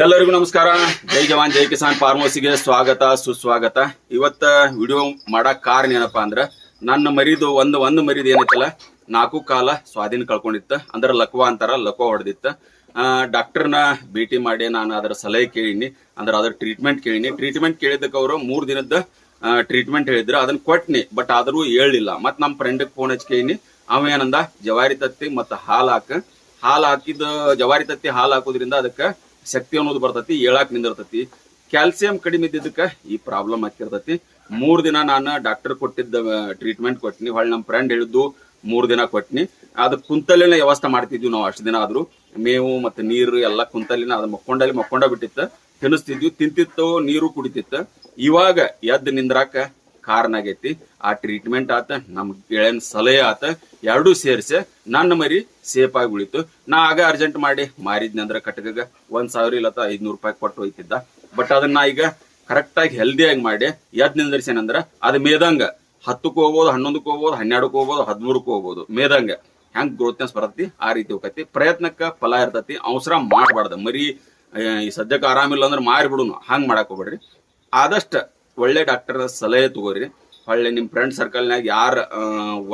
ಎಲ್ಲರಿಗೂ ನಮಸ್ಕಾರ. ಜೈ ಜವಾನ್, ಜೈ ಕಿಸಾನ್ ಫಾರ್ಮಸಿಗೆ ಸ್ವಾಗತ, ಸುಸ್ವಾಗತ. ಇವತ್ತ ವಿಡಿಯೋ ಮಾಡಕ್ ಕಾರಣ ಏನಪ್ಪಾ ಅಂದ್ರ, ನನ್ನ ಮರಿದು ಒಂದು ಒಂದು ಮರಿದು ಏನೈತಲ್ಲ, ನಾಲ್ಕು ಕಾಲ ಸ್ವಾಧೀನ ಕಳ್ಕೊಂಡಿತ್ತು. ಅಂದ್ರ ಲಕ್ವ ಅಂತಾರ, ಲಕ್ವ ಹೊಡೆದಿತ್ತು. ಡಾಕ್ಟರ್ನ ಭೇಟಿ ಮಾಡಿ ನಾನು ಅದರ ಸಲಹೆ ಕೇಳಿನಿ, ಅಂದ್ರೆ ಅದ್ರ ಟ್ರೀಟ್ಮೆಂಟ್ ಕೇಳಿನಿ. ಟ್ರೀಟ್ಮೆಂಟ್ ಕೇಳಿದ್ದಕ್ಕೆ ಅವರು ಮೂರು ದಿನದ ಟ್ರೀಟ್ಮೆಂಟ್ ಹೇಳಿದ್ರು. ಅದನ್ನ ಕೊಟ್ನಿ ಬಟ್ ಆದರೂ ಹೇಳಿಲ್ಲ. ಮತ್ತು ನಮ್ಮ ಫ್ರೆಂಡಿಗೆ ಫೋನ್ ಹಚ್ಚಿ ಕೇಳಿನಿ, ಅವ ಏನಂದ, ಜವಾರಿ ತತ್ತಿ ಮತ್ತು ಹಾಲು ಹಾಕ. ಹಾಲು ಹಾಕಿದ ಜವಾರಿ ತತ್ತಿ ಹಾಲು ಹಾಕೋದ್ರಿಂದ ಅದಕ್ಕ ಶಕ್ತಿ ಅನ್ನೋದು ಬರ್ತೈತಿ, ಏಳಾಕ್ ನಿಂದಿರ್ತೈತಿ. ಕ್ಯಾಲ್ಸಿಯಂ ಕಡಿಮೆ ಇದ್ದಿದ್ದಕ್ಕ ಈ ಪ್ರಾಬ್ಲಮ್ ಆಗ್ತಿರ್ತತಿ. ಮೂರ್ ದಿನ ನಾನು ಡಾಕ್ಟರ್ ಕೊಟ್ಟಿದ್ದ ಟ್ರೀಟ್ಮೆಂಟ್ ಕೊಟ್ಟಿನಿ ಹೊಳ್ಳಿ ನಮ್ಮ ಫ್ರೆಂಡ್ ಹೇಳಿದ್ದು ಮೂರ್ ದಿನ ಕೊಟ್ಟಿನಿ ಅದು ಕುಂತಲಿನ ವ್ಯವಸ್ಥೆ ಮಾಡ್ತಿದ್ವಿ ನಾವು, ಅಷ್ಟು ದಿನ ಆದ್ರೂ. ಮೇವು ಮತ್ತೆ ನೀರು ಎಲ್ಲ ಕುಂತಲಿನ ಅದು ಮಕ್ಕೊಂಡಲ್ಲಿ ಮಕ್ಕೊಂಡ ಬಿಟ್ಟಿತ್ತ. ತಿನ್ನಿಸ್ತಿದ್ವಿ, ತಿಂತಿತ್ತು, ನೀರು ಕುಡಿತಿತ್ತು. ಇವಾಗ ಎದ್ದು ನಿಂದ್ರಾಕ ಕಾರಣ ಆಗೈತಿ. ಆ ಟ್ರೀಟ್ಮೆಂಟ್ ಆತ, ನಮ್ ಗೆಳೆಯನ್ ಸಲಹೆ ಆತ, ಎರಡೂ ಸೇರಿಸಿ ನನ್ನ ಮರಿ ಸೇಫ್ ಆಗಿ ಉಳಿತು. ನಾ ಆಗ ಅರ್ಜೆಂಟ್ ಮಾಡಿ ಮಾರಿದ್ನಂದ್ರ ಕಟಕಗ ಒಂದ್ ಸಾವಿರ ಇಲ್ಲ ಐದ್ನೂರು ರೂಪಾಯಿ ಕೊಟ್ಟು ಹೋಯ್ತಿದ್ದ. ಬಟ್ ಅದನ್ನ ಈಗ ಕರೆಕ್ಟ್ ಆಗಿ ಹೆಲ್ದಿ ಆಗಿ ಮಾಡಿ ಎದ್ ನಿಂದ್ರಿಸೇನಂದ್ರ ಅದ್ ಮೇದಂಗ ಹತ್ತಕ್ಕೂ ಹೋಗ್ಬೋದು, ಹನ್ನೊಂದಕ್ಕೂ ಹೋಗ್ಬೋದು, ಹನ್ನೆರಡಕ್ಕೂ ಹೋಗ್ಬೋದು, ಹದಿಮೂರಕ್ಕೂ ಹೋಗ್ಬೋದು. ಮೇದಂಗ ಹೆಂಗ್ ಗ್ರೋತ್ನೆಸ್ ಬರತ್ತಿ? ಆ ರೀತಿ ಹೋಗತಿ ಪ್ರಯತ್ನಕ್ಕ ಫಲ ಇರ್ತತಿ. ಅವಸರ ಮಾಡಬಾರ್ದ. ಮರಿ, ಈ ಸದ್ಯಕ್ಕೆ ಆರಾಮಿಲ್ಲ ಅಂದ್ರೆ ಮಾರಿ ಬಿಡುನು ಹಂಗ್ ಮಾಡಕ್ ಹೋಗ್ಬೇಡ್ರಿ. ಆದಷ್ಟ ಒಳ್ಳೆ ಡಾಕ್ಟರ್ ಸಲಹೆ ತಗೋರಿ. ಹೊಳ್ಳಿ ನಿಮ್ ಫ್ರೆಂಡ್ ಸರ್ಕಲ್ನಾಗ ಯಾರ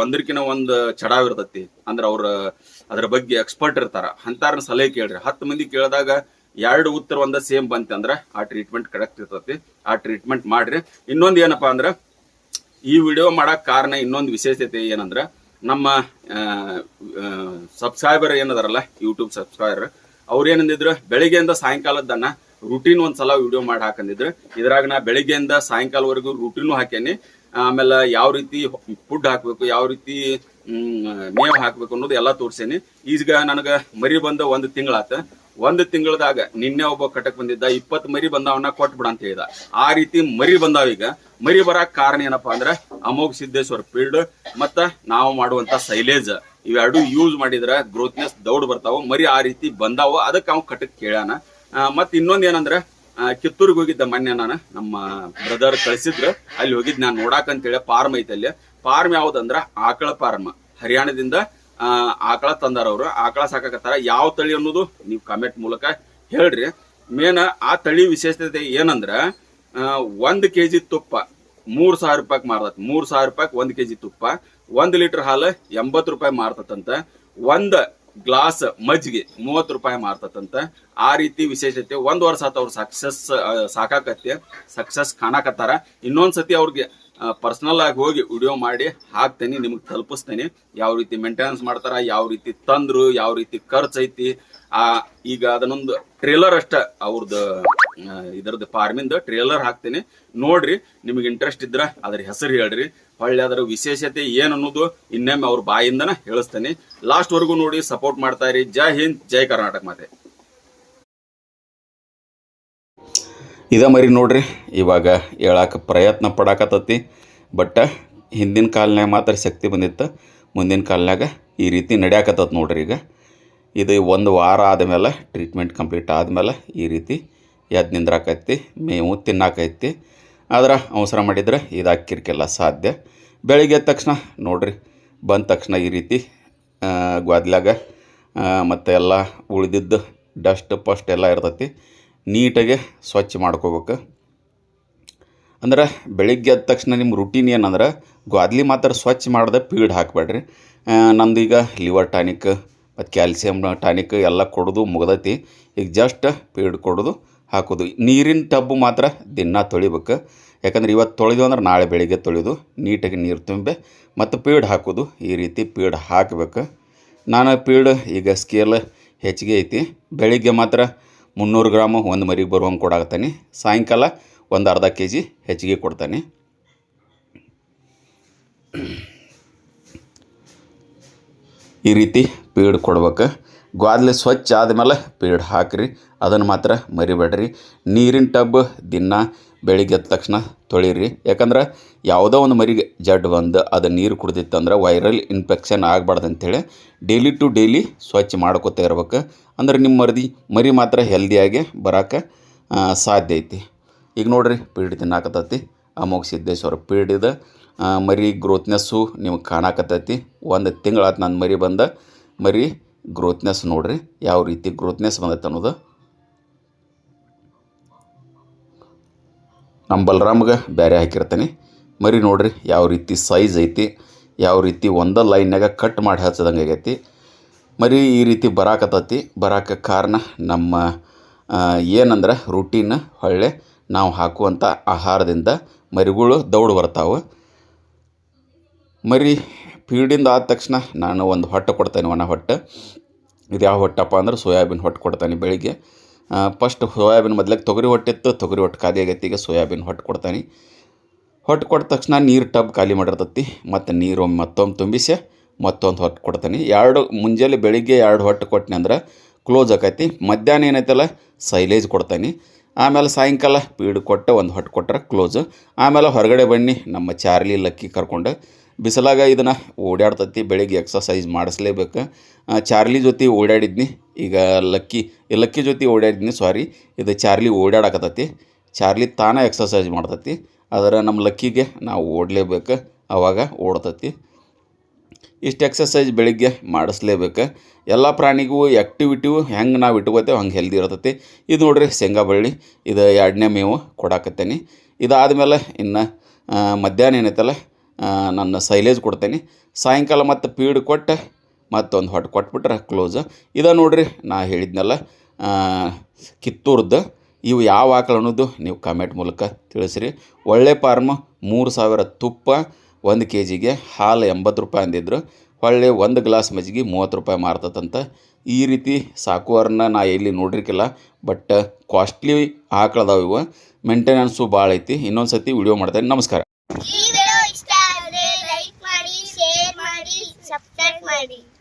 ಒಂದ್ರಕಿನ ಒಂದ್ ಚಡಾವ್ ಇರ್ತತಿ, ಅಂದ್ರ ಅವ್ರ, ಅದ್ರ ಬಗ್ಗೆ ಎಕ್ಸ್ಪರ್ಟ್ ಇರ್ತಾರ. ಅಂತಾರನ್ನ ಸಲಹೆ ಕೇಳ್ರಿ. ಹತ್ತು ಮಂದಿ ಕೇಳಿದಾಗ ಎರಡು ಉತ್ತರ ಒಂದ ಸೇಮ್ ಬಂತಂದ್ರ ಆ ಟ್ರೀಟ್ಮೆಂಟ್ ಕರೆಕ್ಟ್ ಇರ್ತತಿ. ಆ ಟ್ರೀಟ್ಮೆಂಟ್ ಮಾಡ್ರಿ. ಇನ್ನೊಂದ್ ಏನಪ್ಪಾ ಅಂದ್ರ, ಈ ವಿಡಿಯೋ ಮಾಡಕ್ ಕಾರಣ ಇನ್ನೊಂದು ವಿಶೇಷತೆ ಏನಂದ್ರ, ನಮ್ಮ ಸಬ್ಸ್ಕ್ರೈಬರ್ ಏನದಾರಲ್ಲ ಯೂಟ್ಯೂಬ್ ಸಬ್ಸ್ಕ್ರೈಬರ್ ಅವ್ರ ಏನಂದಿದ್ರು, ಬೆಳಿಗ್ಗೆಯಿಂದ ಸಾಯಂಕಾಲದನ್ನ ರುಟೀನ್ ಒಂದ್ಸಲ ವಿಡಿಯೋ ಮಾಡಿ ಹಾಕಂದಿದ್ರು ಇದ್ರಾಗ ನಾ ಬೆಳಿಗ್ಗೆಯಿಂದ ಸಾಯಂಕಾಲವರೆಗೂ ರುಟೀನು ಹಾಕೇನಿ ಆಮೇಲೆ ಯಾವ ರೀತಿ ಫುಡ್ ಹಾಕಬೇಕು ಯಾವ ರೀತಿ ಮೇವ್ ಹಾಕಬೇಕು ಅನ್ನೋದು ಎಲ್ಲ ತೋರ್ಸೇನಿ. ಈಗ ನನಗ ಮರಿ ಬಂದ ಒಂದ್ ತಿಂಗಳಾತ. ಒಂದ್ ತಿಂಗಳದಾಗ ನಿನ್ನೆ ಒಬ್ಬ ಕಟಕ್ ಬಂದಿದ್ದ ಇಪ್ಪತ್ ಮರಿ ಬಂದವನ್ನ ಕೊಟ್ಬಿಡ ಅಂತ ಹೇಳಿದ. ಆ ರೀತಿ ಮರಿ ಬಂದಾವ ಈಗ. ಮರಿ ಬರಾಕ್ ಕಾರಣ ಏನಪ್ಪಾ ಅಂದ್ರೆ ಅಮೋಘ ಸಿದ್ದೇಶ್ವರ ಫೀಲ್ಡ್ ಮತ್ತ ನಾವು ಮಾಡುವಂತ ಸೈಲೇಜ್ ಇವೆರಡು ಯೂಸ್ ಮಾಡಿದ್ರ ಗ್ರೋತ್ನೆಸ್ ದೌಡ್ ಬರ್ತಾವ. ಮರಿ ಆ ರೀತಿ ಬಂದಾವ. ಅದಕ್ಕೆ ಅವ್ ಕಟಕ್ ಕೇಳ್ಯಾನ. ಆ, ಮತ್ ಇನ್ನೊಂದ್ ಏನಂದ್ರ ಕಿತ್ತೂರಿಗೆ ಹೋಗಿದ್ದ ಮೊನ್ನೆ ನಾನು, ನಮ್ಮ ಬ್ರದರ್ ಕಳಿಸಿದ್ರು. ಅಲ್ಲಿ ಹೋಗಿದ್ ನಾನು ನೋಡಾಕ ಅಂತೇಳಿ ಫಾರ್ಮ್ ಐತೆ ಅಲ್ಲಿ. ಫಾರ್ಮ್ ಯಾವ್ದಂದ್ರ ಆಕಳ ಫಾರ್ಮ್ ಹರಿಯಾಣದಿಂದ ಆಕಳ ತಂದಾರ ಅವ್ರು. ಆಕಳ ಸಾಕಾಕತ್ತಾರ. ಯಾವ ತಳಿ ಅನ್ನೋದು ನೀವು ಕಾಮೆಂಟ್ ಮೂಲಕ ಹೇಳ್ರಿ. ಮೇನ್ ಆ ತಳಿ ವಿಶೇಷತೆ ಏನಂದ್ರ ಒಂದ್ ಕೆಜಿ ತುಪ್ಪ ಮೂರ್ ಸಾವಿರ ರೂಪಾಯಿ ಮಾರ್ತತ್ ಮೂರ್ ಸಾವಿರ ರೂಪಾಯಿ ಒಂದ್ ಕೆಜಿ ತುಪ್ಪ. ಒಂದ್ ಲೀಟರ್ ಹಾಲು ಎಂಬತ್ ರೂಪಾಯಿ ಮಾರ್ತತಂತ. ಒಂದ್ ಗ್ಲಾಸ್ ಮಜ್ಜಿಗೆ ಮೂವತ್ತು ರೂಪಾಯಿ ಮಾರ್ತತಂತ. ಆ ರೀತಿ ವಿಶೇಷತೆ ಒಂದ್ ವರ್ಷ ಆತ ಅವ್ರು ಸಕ್ಸಸ್ ಸಾಕಾಕತ್ತೆ ಸಕ್ಸಸ್ ಕಾಣಕತ್ತಾರ. ಇನ್ನೊಂದ್ಸತಿ ಅವ್ರಿಗೆ ಪರ್ಸನಲ್ ಆಗಿ ಹೋಗಿ ವಿಡಿಯೋ ಮಾಡಿ ಹಾಕ್ತೇನೆ, ನಿಮಗೆ ತಲುಪಿಸ್ತೇನೆ. ಯಾವ ರೀತಿ ಮೇಂಟೆನೆನ್ಸ್ ಮಾಡ್ತಾರ, ಯಾವ ರೀತಿ ತಂದ್ರು, ಯಾವ ರೀತಿ ಖರ್ಚು ಐತಿ ಆ, ಈಗ ಅದನ್ನೊಂದು ಟ್ರೇಲರ್ ಅಷ್ಟ ಅವ್ರದ್ದು ಇದರದ್ದು ಫಾರ್ಮಿಂದ ಟ್ರೇಲರ್ ಹಾಕ್ತೇನೆ. ನೋಡ್ರಿ, ನಿಮಗೆ ಇಂಟ್ರೆಸ್ಟ್ ಇದ್ರ, ಅದ್ರ ಹೆಸರು ಹೇಳ್ರಿ. ಹೊಳ್ಳಿ ಅದರ ವಿಶೇಷತೆ ಏನು ಅನ್ನೋದು ಇನ್ನೊಮ್ಮೆ ಅವ್ರ ಬಾಯಿಂದನ ಹೇಳಿಸ್ತೇನೆ. ಲಾಸ್ಟ್ ವರೆಗೂ ನೋಡಿ ಸಪೋರ್ಟ್ ಮಾಡ್ತಾ ಇರಿ. ಜೈ ಹಿಂದ್, ಜೈ ಕರ್ನಾಟಕ ಮಾತೆ. ಇದ ಮರಿ ನೋಡ್ರಿ, ಇವಾಗ ಹೇಳಕ್ಕೆ ಪ್ರಯತ್ನ ಪಡಾಕತ್ತತಿ. ಬಟ್ ಹಿಂದಿನ ಕಾಲನ್ಯಾಗ ಮಾತ್ರ ಶಕ್ತಿ ಬಂದಿತ್ತು. ಮುಂದಿನ ಕಾಲನ್ಯಾಗ ಈ ರೀತಿ ನಡ್ಯಾಕತ್ತತ್ ನೋಡ್ರಿ ಈಗ. ಇದು ಒಂದು ವಾರ ಆದಮೇಲೆ ಟ್ರೀಟ್ಮೆಂಟ್ ಕಂಪ್ಲೀಟ್ ಆದಮೇಲೆ ಈ ರೀತಿ ಎದ್ದು ನಿಂದ್ರಾಕೈತಿ, ಮೇವು ತಿನ್ನಾಕೈತಿ. ಆದ್ರೆ ಅವಸರ ಮಾಡಿದರೆ ಇದು ಅಕ್ಕಿರ್ಕೆಲ್ಲ ಸಾಧ್ಯ. ಬೆಳಿಗ್ಗೆ ಎದ್ದ ತಕ್ಷಣ ನೋಡ್ರಿ, ಬಂದ ತಕ್ಷಣ ಈ ರೀತಿ ಗ್ವಾದ್ಲಾಗ ಮತ್ತು ಎಲ್ಲ ಉಳಿದಿದ್ದು ಡಸ್ಟ್, ಪಸ್ಟ್ ಎಲ್ಲ ಇರ್ತೈತಿ. ನೀಟಾಗೆ ಸ್ವಚ್ಛ ಮಾಡ್ಕೋಬೇಕು. ಅಂದ್ರೆ ಬೆಳಿಗ್ಗೆ ಎದ್ದ ತಕ್ಷಣ ನಿಮ್ಮ ರುಟೀನ್ ಏನಂದ್ರೆ, ಗ್ವಾದ್ಲಿ ಮಾತ್ರ ಸ್ವಚ್ಛ ಮಾಡದೆ ಪೀಡ್ ಹಾಕಬೇಡ್ರಿ. ನಂದೀಗ ಲಿವರ್ ಟಾನಿಕ್, ಮತ್ತು ಕ್ಯಾಲ್ಸಿಯಮ್ ಟಾನಿಕ್ ಎಲ್ಲ ಕೊಡೋದು ಮುಗ್ದೈತಿ. ಈಗ ಜಸ್ಟ್ ಪೀಡ್ ಕೊಡೋದು ಹಾಕೋದು. ನೀರಿನ ಟಬ್ಬು ಮಾತ್ರ ದಿನ ತೊಳಿಬೇಕು. ಯಾಕಂದ್ರೆ ಇವತ್ತು ತೊಳೆದು ಅಂದ್ರೆ ನಾಳೆ ಬೆಳಿಗ್ಗೆ ತೊಳೆದು ನೀಟಾಗಿ ನೀರು ತುಂಬಿ ಮತ್ತು ಪೀಡ್ ಹಾಕೋದು. ಈ ರೀತಿ ಪೀಡ್ ಹಾಕಬೇಕು. ನಾನು ಪೀಡ್ ಈಗ ಸ್ಕೇಲ್ ಹೆಚ್ಚಿಗೆ ಐತಿ. ಬೆಳಿಗ್ಗೆ ಮಾತ್ರ ಮುನ್ನೂರು ಗ್ರಾಮು ಒಂದು ಮರಿಗೆ ಬರುವಂಗೆ ಕೊಡಾಗ್ತಾನೆ ಸಾಯಂಕಾಲ ಒಂದು ಅರ್ಧ ಕೆ ಜಿ ಹೆಚ್ಚಿಗೆ ಕೊಡ್ತಾನೆ. ಈ ರೀತಿ ಪೀಡ್ ಕೊಡ್ಬೇಕು. ಗ್ವಾದ್ಲೆ ಸ್ವಚ್ಛ ಆದಮೇಲೆ ಪೀಡ್ ಹಾಕಿರಿ. ಅದನ್ನು ಮಾತ್ರ ಮರಿಬೇಡ್ರಿ. ನೀರಿನ ಟಬ್ ದಿನ ಬೆಳಿಗ್ಗೆ ಎದ್ದ ತಕ್ಷಣ ತೊಳೀರಿ. ಯಾಕಂದ್ರೆ ಯಾವುದೋ ಒಂದು ಮರಿಗೆ ಜಡ್ ಬಂದು ಅದು ನೀರು ಕುಡ್ದಿತ್ತಂದ್ರೆ ವೈರಲ್ ಇನ್ಫೆಕ್ಷನ್ ಆಗಬಾರ್ದು ಅಂಥೇಳಿ ಡೈಲಿ ಟು ಡೈಲಿ ಸ್ವಚ್ಛ ಮಾಡ್ಕೋತಾ ಇರ್ಬೇಕು. ಅಂದ್ರೆ ನಿಮ್ಮ ಮರದಿ ಮರಿ ಮಾತ್ರ ಹೆಲ್ದಿಯಾಗಿ ಬರೋಕೆ ಸಾಧ್ಯ ಐತಿ. ಈಗ ನೋಡಿರಿ ಪೀಡ್ ತಿನ್ನಾಕತ್ತೈತಿ ಅಮೋಘ ಸಿದ್ದೇಶ್ವರ ಪೀಡಿದ ಮರಿ ಗ್ರೋತ್ನೆಸ್ಸು ನಿಮಗೆ ಕಾಣಕತ್ತೈತಿ. ಒಂದು ತಿಂಗಳಾತು ನನ್ನ ಮರಿ ಬಂದ. ಮರಿ ಗ್ರೋತ್ನೆಸ್ ನೋಡ್ರಿ, ಯಾವ ರೀತಿ ಗ್ರೋತ್ನೆಸ್ ಬಂದೈತೆ ಅನ್ನೋದು. ನಮ್ಮ ಬಲರಾಮ್ಗೆ ಬೇರೆ ಹಾಕಿರ್ತೀನಿ. ಮರಿ ನೋಡ್ರಿ, ಯಾವ ರೀತಿ ಸೈಜ್ ಐತಿ, ಯಾವ ರೀತಿ ಒಂದು ಲೈನ್ನಾಗ ಕಟ್ ಮಾಡಿ ಹಚ್ಚದಂಗೆ ಆಗೈತಿ. ಮರಿ ಈ ರೀತಿ ಬರಾಕತ್ತೈತಿ, ಬರಾಕ ಕಾರಣ ನಮ್ಮ ಏನಂದ್ರೆ ರುಟೀನ್ ಹೊಳ್ಳೆ ನಾವು ಹಾಕುವಂಥ ಆಹಾರದಿಂದ ಮರಿಗಳು ದೌಡ್ ಬರ್ತಾವೆ. ಮರಿ ಫೀಡಿಂದ ಆದ ತಕ್ಷಣ ನಾನು ಒಂದು ಹೊಟ್ಟೆ ಕೊಡ್ತೇನೆ ಒಣ ಹೊಟ್ಟೆ. ಇದು ಯಾವ ಹೊಟ್ಟಪ್ಪ ಅಂದ್ರೆ ಸೋಯಾಬೀನ್ ಹೊಟ್ಟು ಕೊಡ್ತಾನೆ ಬೆಳಿಗ್ಗೆ. ಫಸ್ಟ್ ಸೋಯಾಬೀನ್ ಮೊದಲಿಗೆ ತೊಗರಿ ಹೊಟ್ಟಿತ್ತು ತೊಗರಿ ಹೊಟ್ಟು ಖಾಲಿ ಆಗೈತಿ, ಈಗ ಸೋಯಾಬೀನ್ ಹೊಟ್ಟೆ ಕೊಡ್ತಾನೆ. ಹೊಟ್ಟು ಕೊಟ್ಟ ತಕ್ಷಣ ನೀರು ಟಬ್ ಖಾಲಿ ಮಾಡಿರ್ತತಿ, ಮತ್ತು ನೀರು ಮತ್ತೊಮ್ಮೆ ತುಂಬಿಸಿ ಮತ್ತೊಂದು ಹೊಟ್ಟು ಕೊಡ್ತಾನೆ. ಎರಡು, ಮುಂಜಾನೆ ಬೆಳಿಗ್ಗೆ ಎರಡು ಹೊಟ್ಟು ಕೊಟ್ಟನೆ ಅಂದ್ರೆ ಕ್ಲೋಸ್ ಆಕೈತಿ. ಮಧ್ಯಾಹ್ನ ಏನೈತಲ್ಲ ಸೈಲೇಜ್ ಕೊಡ್ತಾನೆ. ಆಮೇಲೆ ಸಾಯಂಕಾಲ ಪೀಡ್ ಕೊಟ್ಟು ಒಂದು ಹೊಟ್ಟು ಕೊಟ್ಟರೆ ಕ್ಲೋಸ್ ಆಮೇಲೆ ಹೊರಗಡೆ ಬನ್ನಿ, ನಮ್ಮ ಚಾರ್ಲಿ ಲಕ್ಕಿ ಕರ್ಕೊಂಡು ಬಿಸಿಲಾಗ ಇದನ್ನು ಓಡಾಡ್ತತಿ ಬೆಳಿಗ್ಗೆ ಎಕ್ಸಸೈಸ್ ಮಾಡಿಸ್ಲೇಬೇಕು. ಚಾರ್ಲಿ ಜೊತೆ ಓಡಾಡಿದ್ನಿ ಈಗ ಲಕ್ಕಿ ಈ ಲಕ್ಕಿ ಜೊತೆ ಓಡಾಡಿದ್ನಿ ಸಾರಿ ಇದು ಚಾರ್ಲಿ ಓಡಾಡಕತ್ತತಿ ಚಾರ್ಲಿ ತಾನೇ ಎಕ್ಸಸೈಸ್ ಮಾಡ್ತತಿ. ಆದರೆ ನಮ್ಮ ಲಕ್ಕಿಗೆ ನಾವು ಓಡಲೇಬೇಕು ಆವಾಗ ಓಡ್ತೈತಿ. ಇಷ್ಟು ಎಕ್ಸಸೈಸ್ ಬೆಳಿಗ್ಗೆ ಮಾಡಿಸ್ಲೇಬೇಕು. ಎಲ್ಲ ಪ್ರಾಣಿಗೂ ಆ್ಯಕ್ಟಿವಿಟಿವು ಹೆಂಗೆ ನಾವು ಇಟ್ಕೋತೇವೆ, ಹಂಗೆ ಹೆಲ್ದಿ ಇರ್ತೈತಿ. ಇದು ನೋಡ್ರಿ ಶೇಂಗಾ ಬಳ್ಳಿ. ಇದು ಎರಡನೇ ಮೇವು ಕೊಡಾಕತ್ತೇನೆ. ಇದಾದಮೇಲೆ ಇನ್ನು ಮಧ್ಯಾಹ್ನ ಏನೈತಲ್ಲ ನನ್ನ ಸೈಲೇಜ್ ಕೊಡ್ತೇನೆ. ಸಾಯಂಕಾಲ ಮತ್ತು ಪೀಡ್ ಕೊಟ್ಟು, ಮತ್ತೊಂದು ಹೊಟ್ಟು ಕೊಟ್ಬಿಟ್ರೆ ಕ್ಲೋಸ್ ಇದ ನೋಡ್ರಿ, ನಾ ಹೇಳಿದ್ನಲ್ಲ ಕಿತ್ತೂರ್ದು, ಇವು ಯಾವ ಆಕಳು ಅನ್ನೋದು ನೀವು ಕಮೆಂಟ್ ಮೂಲಕ ತಿಳಿಸ್ರಿ. ಒಳ್ಳೆ ಫಾರ್ಮ್, ಮೂರು ಸಾವಿರ ತುಪ್ಪ, ಒಂದು ಕೆ ಜಿಗೆ ಹಾಲು ಎಂಬತ್ತು ರೂಪಾಯಿ ಅಂದಿದ್ರು. ಒಳ್ಳೆ ಒಂದು ಗ್ಲಾಸ್ ಮಜ್ಜಿಗೆ ಮೂವತ್ತು ರೂಪಾಯಿ ಮಾರ್ತದಂತ. ಈ ರೀತಿ ಸಾಕುವರನ್ನ ನಾ ಎಲ್ಲಿ ನೋಡಿರ್ಕಿಲ್ಲ ಬಟ್ ಕಾಸ್ಟ್ಲಿ ಆಕಳದಾವ ಇವು. ಮೇಂಟೆನೆನ್ಸು ಭಾಳ ಐತಿ ಇನ್ನೊಂದು ಸತಿ ವಿಡಿಯೋ ಮಾಡ್ತೇನೆ. ನಮಸ್ಕಾರ. ಈ